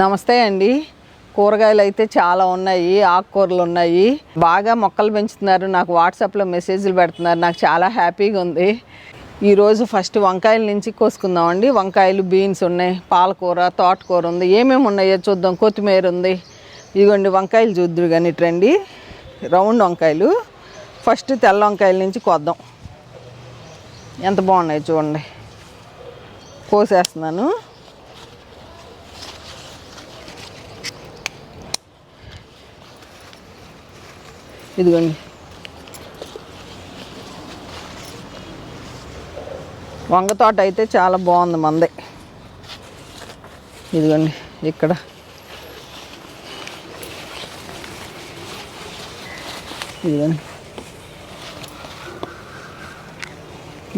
నమస్తే అండి. కూరగాయలు అయితే చాలా ఉన్నాయి ఆకుకూరలు ఉన్నాయి బాగా మొక్కలు పెంచుతున్నారు. నాకు వాట్సాప్లో మెసేజ్లు పెడుతున్నారు. నాకు చాలా హ్యాపీగా ఉంది. ఈరోజు ఫస్ట్ వంకాయల నుంచి కోసుకుందామండి వంకాయలు బీన్స్ ఉన్నాయి. పాలకూర తోటకూర ఉంది. ఏమేమి ఉన్నాయో చూద్దాం. కొత్తిమీర ఉంది. ఇదిగోండి వంకాయలు చూద్దురు కానీ ఇట్రండి. రౌండ్ వంకాయలు. ఫస్ట్ తెల్ల వంకాయల నుంచి కొద్దాం. ఎంత బాగున్నాయి చూడండి. కోసేస్తున్నాను. ఇదిగోండి. వంగ తోట అయితే చాలా బాగుంది మంది. ఇదిగోండి ఇక్కడ. ఇదిగోండి.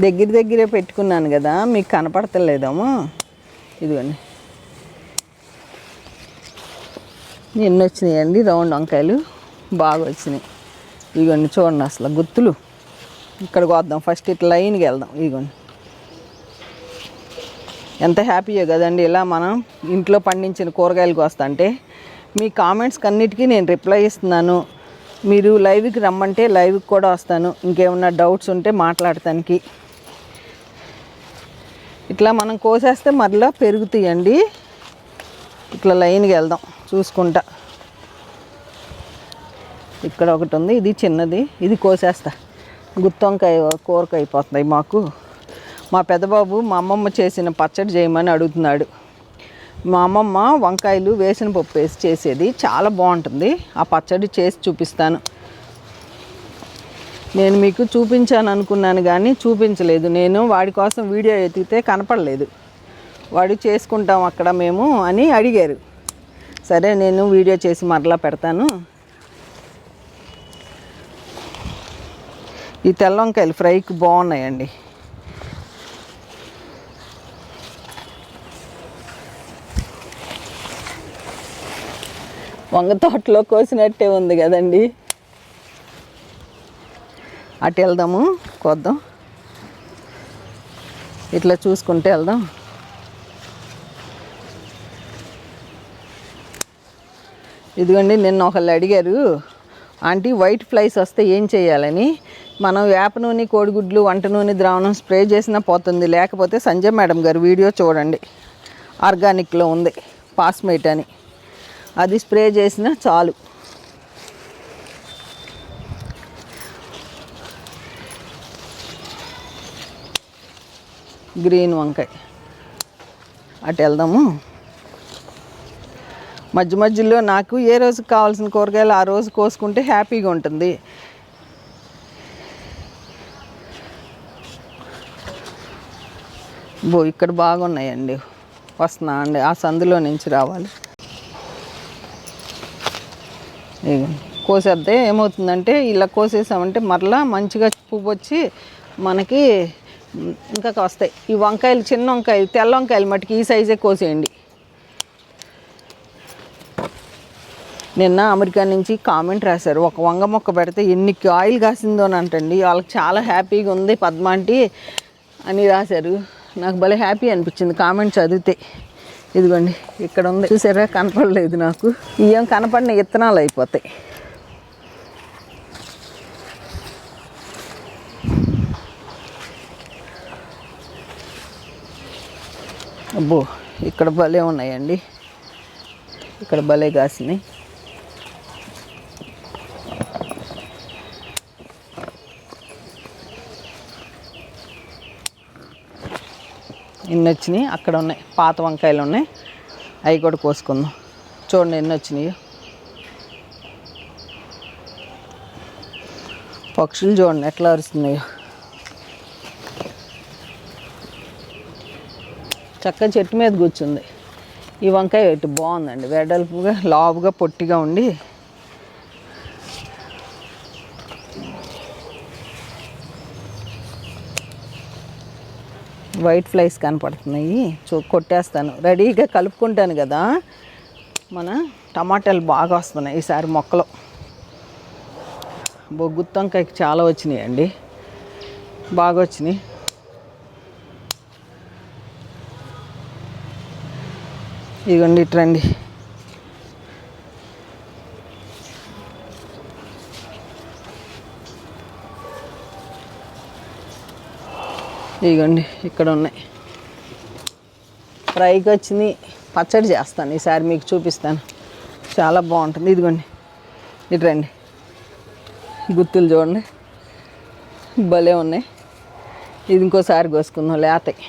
దగ్గర దగ్గరే పెట్టుకున్నాను కదా మీకు కనపడతలేదేమో ఇదిగోండి. ఎన్ని వచ్చినాయండి రౌండ్ వంకాయలు? బాగా వచ్చినాయి ఇదిగోండి చూడండి అసలు గుత్తులు. ఇక్కడికి వద్దాం ఫస్ట్ ఇట్లా లైన్కి వెళ్దాం. ఇదిగోండి ఎంత హ్యాపీయో కదండి. ఇలా మనం ఇంట్లో పండించిన కూరగాయలకు వస్తుంటే మీ కామెంట్స్కి అన్నిటికీ నేను రిప్లై ఇస్తున్నాను. మీరు లైవ్కి రమ్మంటే లైవ్కి కూడా వస్తాను. ఇంకేమన్నా డౌట్స్ ఉంటే మాట్లాడటానికి ఇట్లా మనం కోసేస్తే మరలా పెరుగుతాయండి. ఇట్లా లైన్కి వెళ్దాం. చూసుకుంటా. ఇక్కడ ఒకటి ఉంది ఇది చిన్నది ఇది కోసేస్తా. గుత్తొంకాయ కూరకు అయిపోతున్నాయి మాకు. మా పెద్దబాబు మా అమ్మమ్మ చేసిన పచ్చడి చేయమని అడుగుతున్నాడు. మా అమ్మమ్మ వంకాయలు వేసిన పప్పు వేసి చేసేది చాలా బాగుంటుంది. ఆ పచ్చడి చేసి చూపిస్తాను. నేను మీకు చూపించాను అనుకున్నాను కానీ చూపించలేదు. నేను వాడి కోసం వీడియో ఎత్తితే కనపడలేదు. వాడు చేసుకుంటాం అక్కడ మేము అని అడిగారు. సరే నేను వీడియో చేసి మరలా పెడతాను. ఈ తెల్ల వంకాయలు ఫ్రైకి బాగున్నాయండి. వంగ తోటలో కోసినట్టే ఉంది కదండి. అటు వెళ్దాము కొద్దాం. ఇట్లా చూసుకుంటే వెళ్దాం. ఇదిగోండి నిన్న ఒకళ్ళు అడిగారు ఆంటీ వైట్ ఫ్లైస్ వస్తే ఏం చేయాలని? మనం వేప నూనె కోడిగుడ్లు వంట నూనె ద్రావణం స్ప్రే చేసినా పోతుంది. లేకపోతే సంజయ్ మేడం గారు వీడియో చూడండి. ఆర్గానిక్లో ఉంది. పాస్మేట్ అని. అది స్ప్రే చేసినా చాలు. గ్రీన్ వంకాయ. అటు వెళ్దాము. మధ్య మధ్యలో నాకు ఏ రోజు కావాల్సిన కూరగాయలు ఆ రోజు కోసుకుంటే హ్యాపీగా ఉంటుంది. బో ఇక్కడ బాగున్నాయండి. వస్తున్నా అండి. ఆ సందులో నుంచి రావాలి. కోసేస్తే ఏమవుతుందంటే ఇలా కోసేసామంటే మరలా మంచిగా పువ్వు వచ్చి మనకి ఇంకా వస్తాయి. ఈ వంకాయలు చిన్న వంకాయలు తెల్ల వంకాయలు మట్టుకి ఈ సైజే కోసేయండి. నిన్న అమెరికా నుంచి కామెంట్ రాశారు. ఒక వంగ మొక్క పెడితే ఎన్ని ఆయిల్ కాసిందో అని అంటండి. వాళ్ళకి చాలా హ్యాపీగా ఉంది పద్మ అంటే అని రాశారు. నాకు భలే హ్యాపీ అనిపించింది కామెంట్ చదివితే. ఇదిగోండి ఇక్కడ ఉంది. చూసారా? కనపడలేదు నాకు. ఇవేం కనపడిన విత్తనాలు అయిపోతాయి. అబ్బో ఇక్కడ భలే ఉన్నాయండి. ఇక్కడ భలే కాసినాయి. ఎన్ని వచ్చినాయి అక్కడ ఉన్నాయి. పాత వంకాయలు ఉన్నాయి. అవి కూడా కోసుకుందాం. చూడండి ఎన్ని వచ్చినాయి పక్షులు చూడండి ఎట్లా అరుస్తున్నాయో. చక్కగా చెట్టు మీద కూర్చుంది. ఈ వంకాయ ఇటు బాగుందండి. వెడల్పుగా లావుగా పొట్టిగా ఉండి వైట్ ఫ్లైస్ కనపడుతున్నాయి. చూ కొట్టేస్తాను. రెడీగా కలుపుకుంటాను కదా. మన టమాటాలు బాగా వస్తున్నాయి ఈసారి మొక్కలు. బొగ్గుత్తంకాయకి చాలా వచ్చినాయి అండి బాగా వచ్చినాయి. ఇదిగోండి ఇట్రండి ఇదిగోండి ఇక్కడ ఉన్నాయి ఫ్రైకి వచ్చింది పచ్చడి చేస్తాను. ఈసారి మీకు చూపిస్తాను. చాలా బాగుంటుంది. ఇదిగోండి ఇటు రండి. గుత్తులు చూడండి. భలే ఉన్నాయి. ఇది ఇంకోసారి కోసుకుందాం లేతాయి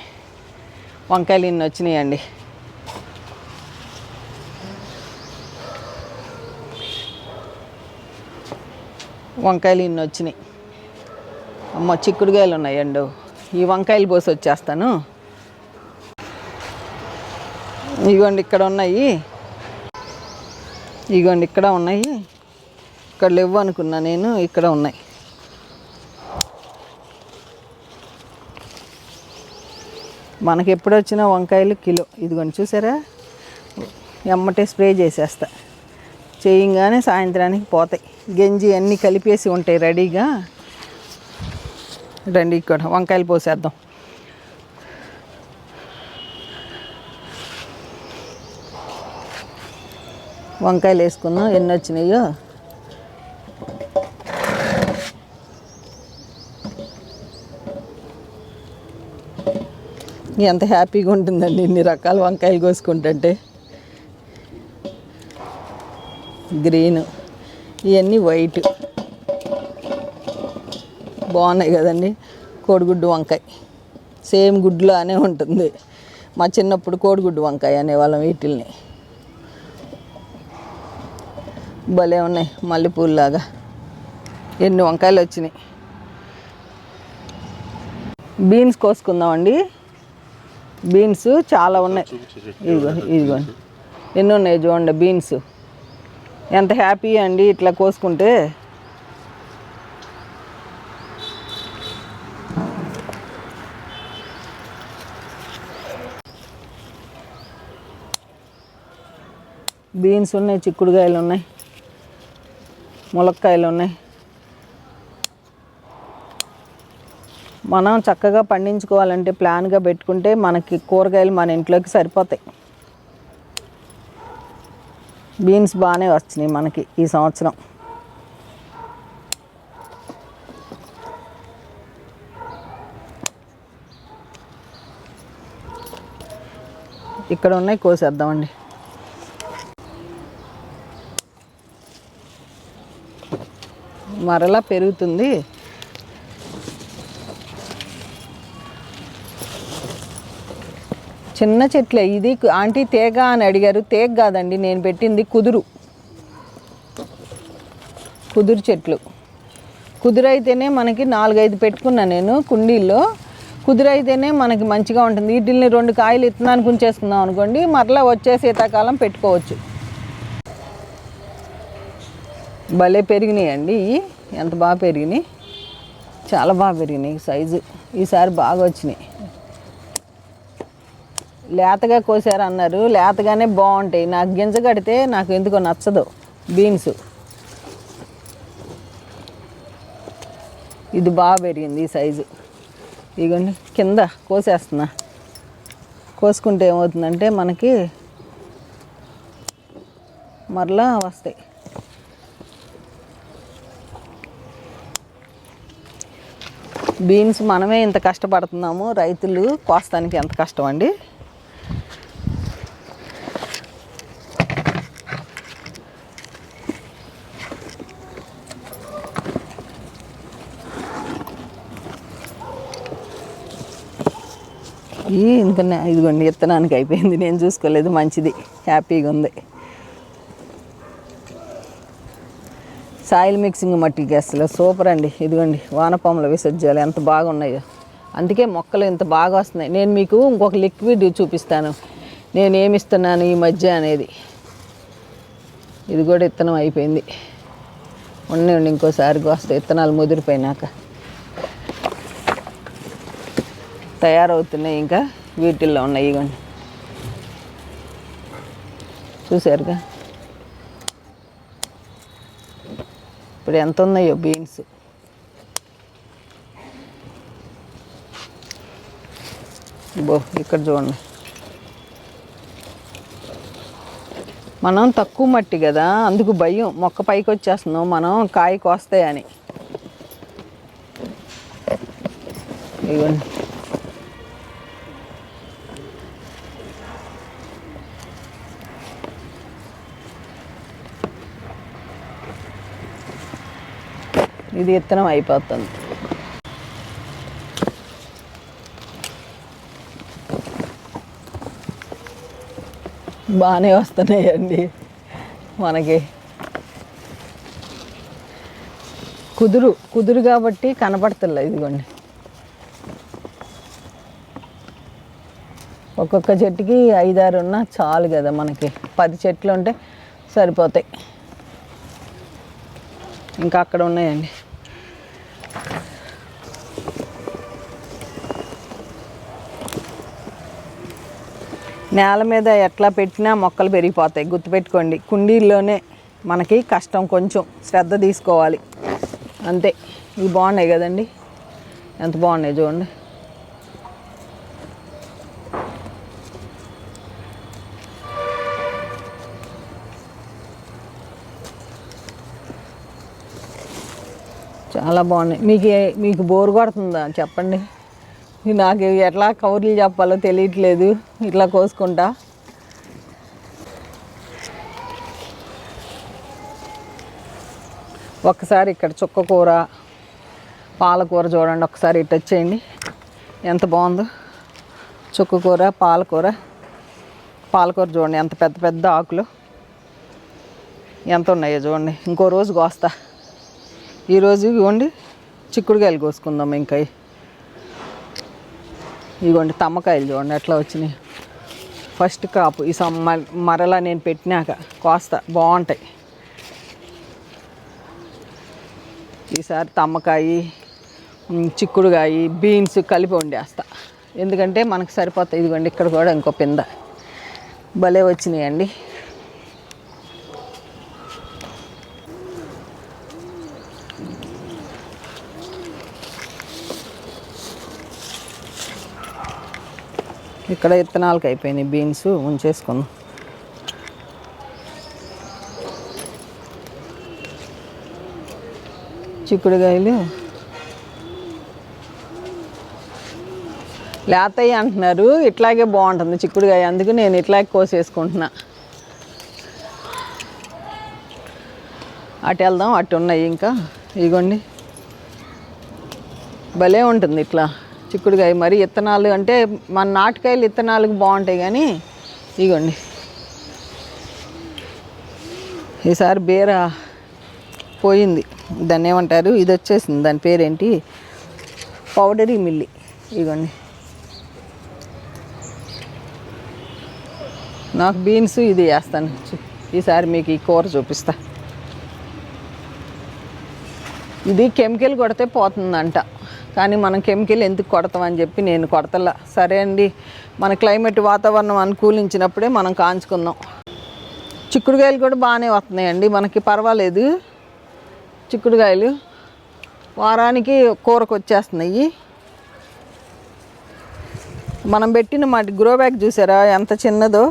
వంకాయలు ఇన్ని వచ్చినాయండి. వంకాయలు ఇన్ని వచ్చినాయి. అమ్మ చిక్కుడుకాయలు ఉన్నాయండి. ఈ వంకాయలు పోసి వచ్చేస్తాను. ఇగోండి ఇక్కడ ఉన్నాయి. ఇగోండి ఇక్కడ ఉన్నాయి. ఇక్కడ లేవు అనుకున్నా నేను ఇక్కడ ఉన్నాయి. మనకి ఎప్పుడు వచ్చిన వంకాయలు కిలో. ఇదిగోండి చూసారా? ఎమ్మటే స్ప్రే చేసేస్తా. చేయంగానే సాయంత్రానికి పోతాయి. గంజి అన్నీ కలిపేసి ఉంటాయి రెడీగా. రండి ఇక్కడ వంకాయలు పోసేద్దాం. వంకాయలు వేసుకుందాం ఎన్ని వచ్చినాయో? ఎంత హ్యాపీగా ఉంటుందండి ఇన్ని రకాల వంకాయలు కోసుకుంటుంటే. గ్రీన్ ఇవన్నీ వైట్. బాగున్నాయి కదండి. కోడిగుడ్డు వంకాయ. సేమ్ గుడ్లానే ఉంటుంది. మా చిన్నప్పుడు కోడిగుడ్డు వంకాయ అనేవాళ్ళం వీటిల్ని. భలే ఉన్నాయి మల్లెపూల్లాగా. ఎన్ని వంకాయలు వచ్చినాయి. బీన్స్ కోసుకుందామండి. బీన్స్ చాలా ఉన్నాయి. ఇదిగో ఇదిగోండి ఎన్ని ఉన్నాయి చూడండి బీన్స్. ఎంత హ్యాపీ అండి ఇట్లా కోసుకుంటే. బీన్స్ ఉన్నాయి చిక్కుడుకాయలు ఉన్నాయి ములక్కాయలు ఉన్నాయి. మనం చక్కగా పండించుకోవాలంటే ప్లాన్గా పెట్టుకుంటే మనకి కూరగాయలు మన ఇంట్లోకి సరిపోతాయి. బీన్స్ బాగానే వచ్చినాయి మనకి ఈ సంవత్సరం. ఇక్కడ ఉన్నాయి కోసేద్దామండి. మరలా పెరుగుతుంది. చిన్న చెట్లే. ఇది ఆంటీ తేగ అని అడిగారు. తేగ కాదండి నేను పెట్టింది కుదురు. కుదురు చెట్లు. కుదురైతేనే మనకి నాలుగైదు పెట్టుకున్నా నేను కుండీల్లో. కుదురైతేనే మనకి మంచిగా ఉంటుంది. వీటిల్ని రెండు కాయలు ఇత్తనానికి ఉంచేసుకుందాం అనుకోండి మరలా వచ్చే శీతాకాలం పెట్టుకోవచ్చు. భలే పెరిగినాయండి ఇవి. ఎంత బాగా పెరిగినాయి? చాలా బాగా పెరిగినాయి. సైజు ఈసారి బాగా వచ్చినాయి. లేతగా కోసారు అన్నారు లేతగానే బాగుంటాయి. నాకు గింజ కడితే నాకు ఎందుకో నచ్చదు. బీన్స్. ఇది బాగా పెరిగింది ఈ సైజు ఇదిగోండి కింద కోసేస్తున్నా. కోసుకుంటే ఏమవుతుందంటే మనకి మరలా వస్తాయి. బీన్స్ మనమే ఇంత కష్టపడుతున్నాము. రైతులు కోస్తానికి ఎంత కష్టం అండి? ఈ ఇంకా ఇదిగోండి విత్తనానికి అయిపోయింది. నేను చూసుకోలేదు మంచిది. హ్యాపీగా ఉంది. సాయిల్ మిక్సింగ్ మట్టి గ్యాస్లో. సూపర్ అండి. ఇదిగోండి వానపాముల విసర్జాలు ఎంత బాగున్నాయో. అందుకే మొక్కలు ఇంత బాగా వస్తున్నాయి. నేను మీకు ఇంకొక లిక్విడ్ చూపిస్తాను. నేను ఏమి ఇస్తున్నాను ఈ మధ్య అనేది. ఇది కూడా విత్తనం అయిపోయింది. ఉండండి ఇంకోసారి వస్తాయి విత్తనాలు ముదిరిపోయినాక. తయారవుతున్నాయి ఇంకా. వీటిల్లో ఉన్నాయి ఇగోండి చూసారుగా ఇప్పుడు ఎంత ఉన్నాయో బీన్స్. బో ఇక్కడ చూడండి. మనం తక్కువ మట్టి కదా అందుకు భయం. మొక్క పైకి వచ్చేస్తున్నాం మనం కాయ కోస్తాయని ఇవ్వండి ఇది విత్తనం అయిపోతుంది. బాగానే వస్తున్నాయండి మనకి. కుదురు కుదురు కాబట్టి కనపడతలే ఇదిగోండి. ఒక్కొక్క చెట్టుకి ఐదారు ఉన్నా చాలు కదా మనకి. పది చెట్లు ఉంటే సరిపోతాయి. ఇంకా అక్కడ ఉన్నాయండి. నేల మీద ఎట్లా పెట్టినా మొక్కలు పెరిగిపోతాయి. గుర్తుపెట్టుకోండి కుండీల్లోనే మనకి కష్టం కొంచెం శ్రద్ధ తీసుకోవాలి. అంతే. ఇవి బాగున్నాయి కదండి? ఎంత బాగున్నాయి చూడండి. చాలా బాగున్నాయి. మీకు మీకు బోర్ కొడుతుందా? చెప్పండి. నాకు ఎట్లా కవర్లు చెప్పాలో తెలియట్లేదు. ఇట్లా కోసుకుంటా. ఒక్కసారి ఇక్కడ చుక్క కూర పాలకూర చూడండి. ఒకసారి ఇటు వచ్చేయండి. ఎంత బాగుందో. చుక్క కూర పాలకూర. పాలకూర చూడండి ఎంత పెద్ద పెద్ద ఆకులు. ఎంత ఉన్నాయో చూడండి. ఇంకో రోజు కోస్తా. ఈరోజు ఇవ్వండి చిక్కుడుకాయలు కోసుకుందాం ఇంకా. ఇదిగోండి తమ్మకాయలు చూడండి ఎట్లా వచ్చినాయి. ఫస్ట్ కాపు ఈ సమ్మ మ- మరలా నేను పెట్టినాక కోస్తా బాగుంటాయి. ఈసారి తమ్మకాయ చిక్కుడుకాయ బీన్స్ కలిపి వండేస్తా. ఎందుకంటే మనకు సరిపోతాయి. ఇదిగోండి ఇక్కడ కూడా ఇంకో పింద. భలే వచ్చినాయండి. ఇక్కడ విత్తనాలకు అయిపోయినాయి బీన్స్ ఉంచేసుకుందాం చిక్కుడుకాయలు. లేతయ్య అంటున్నారు ఇట్లాగే బాగుంటుంది చిక్కుడుకాయ అందుకు నేను ఇట్లాగే కోసేసుకుంటున్నా. అటు వెళ్దాం అటు ఉన్నాయి ఇంకా. ఇగోండి. భలే ఉంటుంది ఇట్లా. చిక్కుడుకాయ. మరి ఇత్తనాలు అంటే మన నాటుకాయలు ఇత్తనాలకు బాగుంటాయి కానీ ఇగోండి. ఈసారి బీర పోయింది. దాన్ని ఏమంటారు? ఇది వచ్చేసింది. దాని పేరేంటి? Powdery mildew. ఇగోండి. నాకు బీన్స్ ఇది వేస్తాను ఈసారి మీకు ఈ కూర చూపిస్తా. ఇది కెమికల్ కొడితే పోతుందంట. కానీ మనం కెమికల్ ఎందుకు కొడతామని చెప్పి నేను కొడతలా. సరే అండి మన క్లైమేట్ వాతావరణం అనుకూలించినప్పుడే మనం కాంచుకుందాం. చిక్కుడుకాయలు కూడా బాగానే వస్తున్నాయండి మనకి పర్వాలేదు. చిక్కుడుకాయలు వారానికి కూరకు వచ్చేస్తున్నాయి మనం పెట్టిన మాటి గ్రో బ్యాగ్ చూసారా ఎంత చిన్నదో.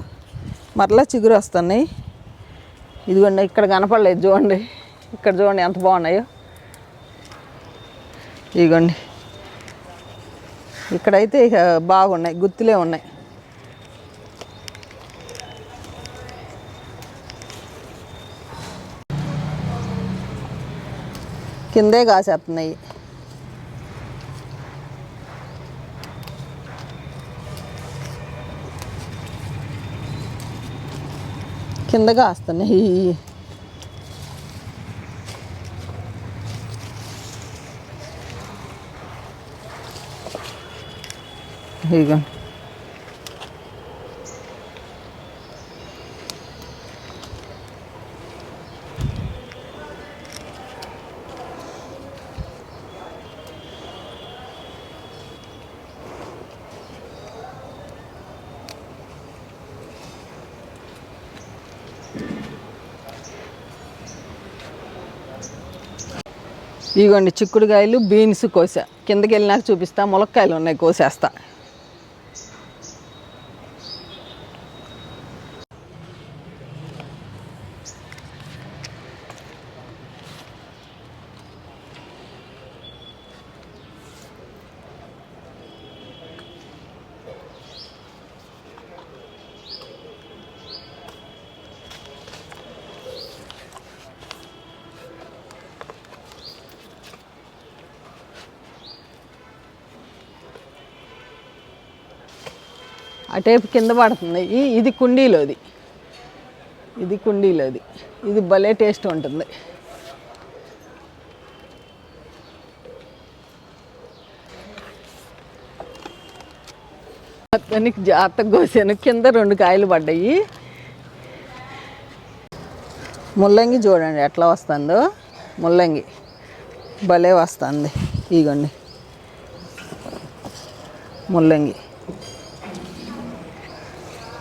మరలా చిగురు వస్తున్నాయి. ఇదిగోండి ఇక్కడ కనపడలేదు చూడండి. ఇక్కడ చూడండి ఎంత బాగున్నాయో. ఇదిగోండి. ఇక్కడైతే ఇక బాగున్నాయి గుత్తులే ఉన్నాయి. కిందే కాసేస్తున్నాయి. కింద కాస్తున్నాయి. ఇగో. ఇదిగోండి చిక్కుడుకాయలు బీన్స్ కోసా. కిందకి వెళ్ళినాక చూపిస్తా ములక్కాయలు ఉన్నాయి కోసేస్తా. ఆ అటేపు కింద పడుతుంది. ఇది కుండీలోది. ఇది కుండీలోది. ఇది భలే టేస్ట్ ఉంటుంది. అతనికి జాగ్రత్తగా కోసాను. కింద రెండు కాయలు పడ్డాయి. ముల్లంగి చూడండి ఎట్లా వస్తుందో. ముల్లంగి భలే వస్తుంది. ఇగోండి. ముల్లంగి.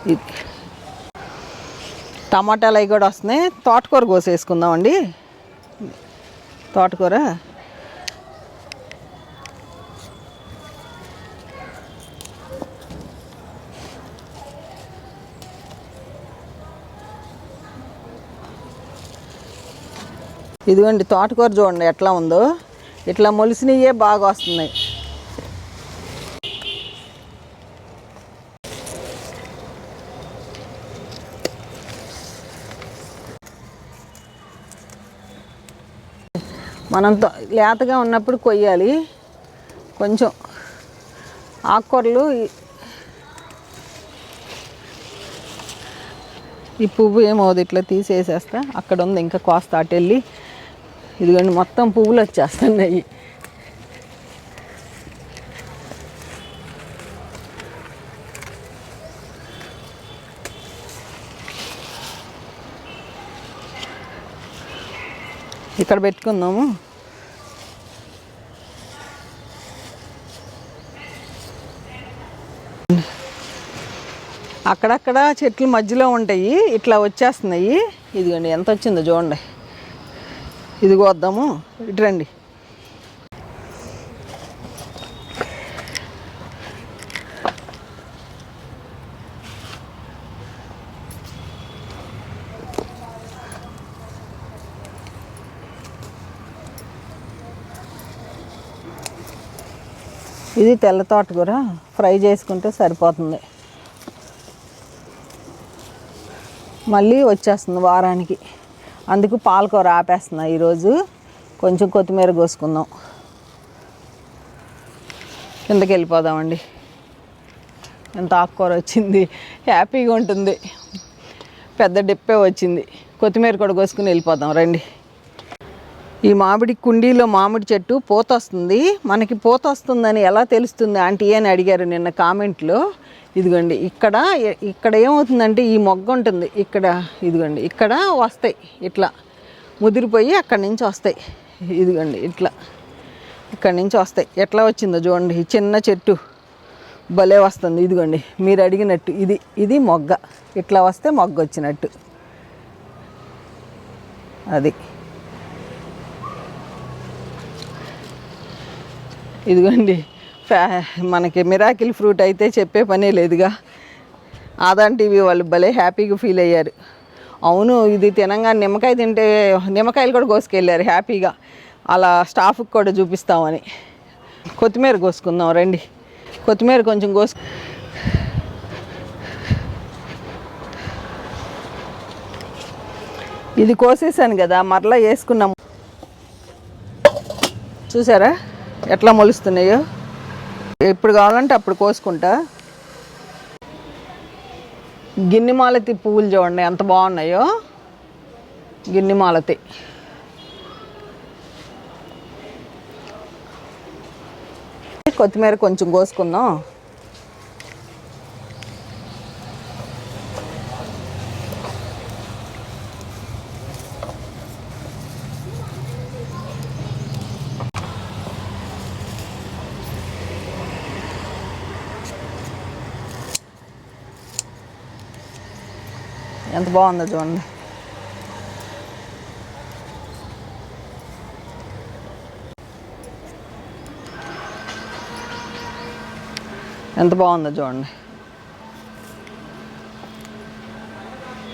ఇది. టమాటాలు అవి కూడా వస్తున్నాయి. తోటకూర కోసేసుకుందామండి. తోటకూర. ఇదిగోండి తోటకూర చూడండి ఎట్లా ఉందో. ఇట్లా మొలిసినయే బాగా వస్తున్నాయి. మనం లేతగా ఉన్నప్పుడు కొయ్యాలి. కొంచెం ఆకుకూరలు ఈ- పువ్వు ఏమవుదు ఇట్లా తీసేసేస్తా అక్కడ ఉంది. ఇంకా కోస్తా అటు వెళ్ళి ఇదిగోండి మొత్తం పువ్వులు వచ్చేస్తున్నాయి. ఇక్కడ పెట్టుకుందాము. అక్కడక్కడ చెట్లు మధ్యలో ఉంటాయి. ఇట్లా వచ్చేస్తున్నాయి. ఇదిగోండి ఎంత వచ్చిందో చూడండి. ఇది కోద్దాము ఇటు రండి. ఇది తెల్ల తోటకూర ఫ్రై చేసుకుంటే సరిపోతుంది. మళ్ళీ వచ్చేస్తుంది వారానికి. అందుకు పాలకూర ఆపేస్తున్నా ఈరోజు. కొంచెం కొత్తిమీర కోసుకుందాం. కిందకి వెళ్ళిపోదామండి. ఎంత ఆకుకూర వచ్చింది. హ్యాపీగా ఉంటుంది. పెద్ద డిప్పే వచ్చింది. కొత్తిమీర కూడా కోసుకుని వెళ్ళిపోదాం. రండి. ఈ మామిడి కుండీలో మామిడి చెట్టు పూత వస్తుంది మనకి పూత వస్తుందని ఎలా తెలుస్తుంది ఆంటీ అని అడిగారు నిన్న కామెంట్లో. ఇదిగోండి ఇక్కడ ఇక్కడ ఏమవుతుందంటే ఈ మొగ్గ ఉంటుంది. ఇక్కడ ఇదిగోండి ఇక్కడ వస్తాయి. ఇట్లా ముదిరిపోయి అక్కడి నుంచి వస్తాయి. ఇదిగోండి ఇట్లా ఇక్కడి నుంచి వస్తాయి. ఎట్లా వచ్చిందో చూడండి. ఈ చిన్న చెట్టు భలే వస్తుంది. ఇదిగోండి మీరు అడిగినట్టు ఇది ఇది మొగ్గ. ఇట్లా వస్తే మొగ్గ వచ్చినట్టు అది. ఇదిగోండి ఫ్యా మనకి మిరాకిల్ ఫ్రూట్ అయితే చెప్పే పనే లేదుగా. ఆదాన్ టీవీ వాళ్ళు భలే హ్యాపీగా ఫీల్ అయ్యారు. అవును ఇది తినంగా నిమ్మకాయ తింటే నిమ్మకాయలు కూడా కోసుకెళ్ళారు హ్యాపీగా. అలా స్టాఫ్కి కూడా చూపిస్తామని. కొత్తిమీర కోసుకుందాం రండి. కొత్తిమీర కొంచెం కోసు ఇది కోసేసాను కదా మరలా వేసుకున్నాం. చూసారా? ఎట్లా మొలుస్తున్నాయో? ఎప్పుడు కావాలంటే అప్పుడు కోసుకుంటా. గిన్నెమాలతి పువ్వులు చూడండి ఎంత బాగున్నాయో. గిన్నెమాలతి కొత్తిమీర కొంచెం కోసుకుందాం. ఎంత బాగుందో చూడండి ఎంత బాగుందో చూడండి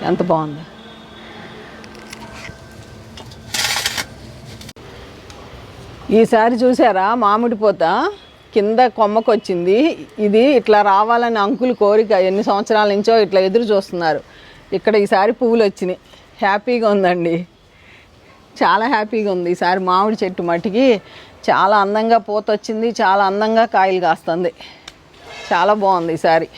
ఎంత బాగుంది ఈసారి చూసారా? మామిడి పూత కింద కొమ్మకొచ్చింది. ఇది ఇట్లా రావాలని అంకుల్ కోరిక ఎన్ని సంవత్సరాల నుంచో ఇట్లా ఎదురు చూస్తున్నారు. ఇక్కడ ఈసారి పువ్వులు వచ్చినాయి హ్యాపీగా ఉందండి. చాలా హ్యాపీగా ఉంది. ఈసారి మామిడి చెట్టు మట్టికి చాలా అందంగా పూత వచ్చింది చాలా అందంగా కాయలు కాస్తుంది. చాలా బాగుంది ఈసారి.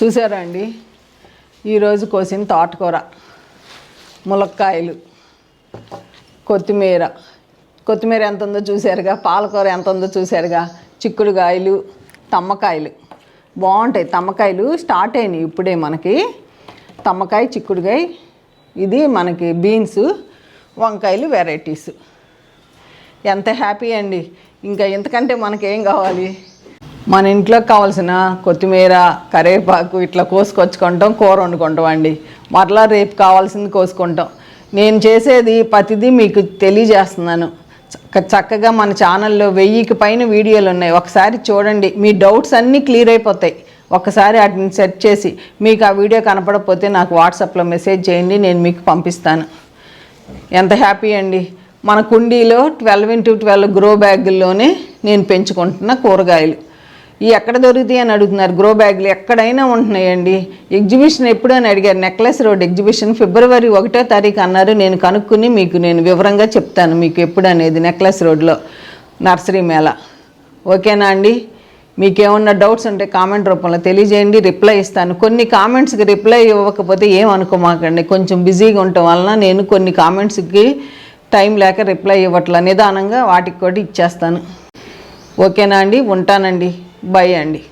చూసారా అండి? ఈరోజు కోసిన తోటకూర ములక్కాయలు కొత్తిమీర. కొత్తిమీర ఎంత ఉందో చూసారుగా పాలకూర ఎంత ఉందో చూసారుగా చిక్కుడుకాయలు తమ్మకాయలు. బాగుంటాయి తమ్మకాయలు స్టార్ట్ అయినాయి ఇప్పుడే మనకి. తమ్మకాయ చిక్కుడుకాయ ఇది మనకి బీన్స్ వంకాయలు వెరైటీస్. ఎంత హ్యాపీ అండి. ఇంకా ఇంతకంటే మనకేం కావాలి? మన ఇంట్లో కావాల్సిన కొత్తిమీర కరివేపాకు ఇట్లా కోసుకొచ్చుకుంటాం కూర వండుకుంటాం అండి. మరలా రేపు కావాల్సింది కోసుకుంటాం. నేను చేసేది ప్రతిదీ మీకు తెలియజేస్తున్నాను. చక్క చక్కగా మన ఛానల్లో వెయ్యికి పైన వీడియోలు ఉన్నాయి. ఒకసారి చూడండి. మీ డౌట్స్ అన్నీ క్లియర్ అయిపోతాయి. ఒకసారి వాటిని సెట్ చేసి మీకు ఆ వీడియో కనపడకపోతే నాకు వాట్సాప్లో మెసేజ్ చేయండి నేను మీకు పంపిస్తాను. ఎంత హ్యాపీ అండి. మన కుండీలో ట్వెల్వ్ ఇంటూ ట్వెల్వ్ గ్రో బ్యాగుల్లోనే నేను పెంచుకుంటున్న కూరగాయలు. ఈ ఎక్కడ దొరుకుతాయి అని అడుగుతున్నారు. గ్రో బ్యాగులు ఎక్కడైనా ఉంటున్నాయండి. ఎగ్జిబిషన్ ఎప్పుడు అని అడిగారు. నెక్లెస్ రోడ్ ఎగ్జిబిషన్ ఫిబ్రవరి ఒకటో తారీఖు అన్నారు. నేను కనుక్కుని మీకు నేను వివరంగా చెప్తాను మీకు ఎప్పుడు అనేది నెక్లెస్ రోడ్లో నర్సరీ మేళ. ఓకేనా అండి? మీకేమన్నా డౌట్స్ ఉంటే కామెంట్ రూపంలో తెలియజేయండి. రిప్లై ఇస్తాను. కొన్ని కామెంట్స్కి రిప్లై ఇవ్వకపోతే ఏం అనుకోమాకండి కొంచెం బిజీగా ఉండటం వలన నేను కొన్ని కామెంట్స్కి టైం లేక రిప్లై ఇవ్వట్లా. నిదానంగా వాటికి కూడా ఇచ్చేస్తాను. ఓకేనా అండి? ఉంటానండి. బై అండి.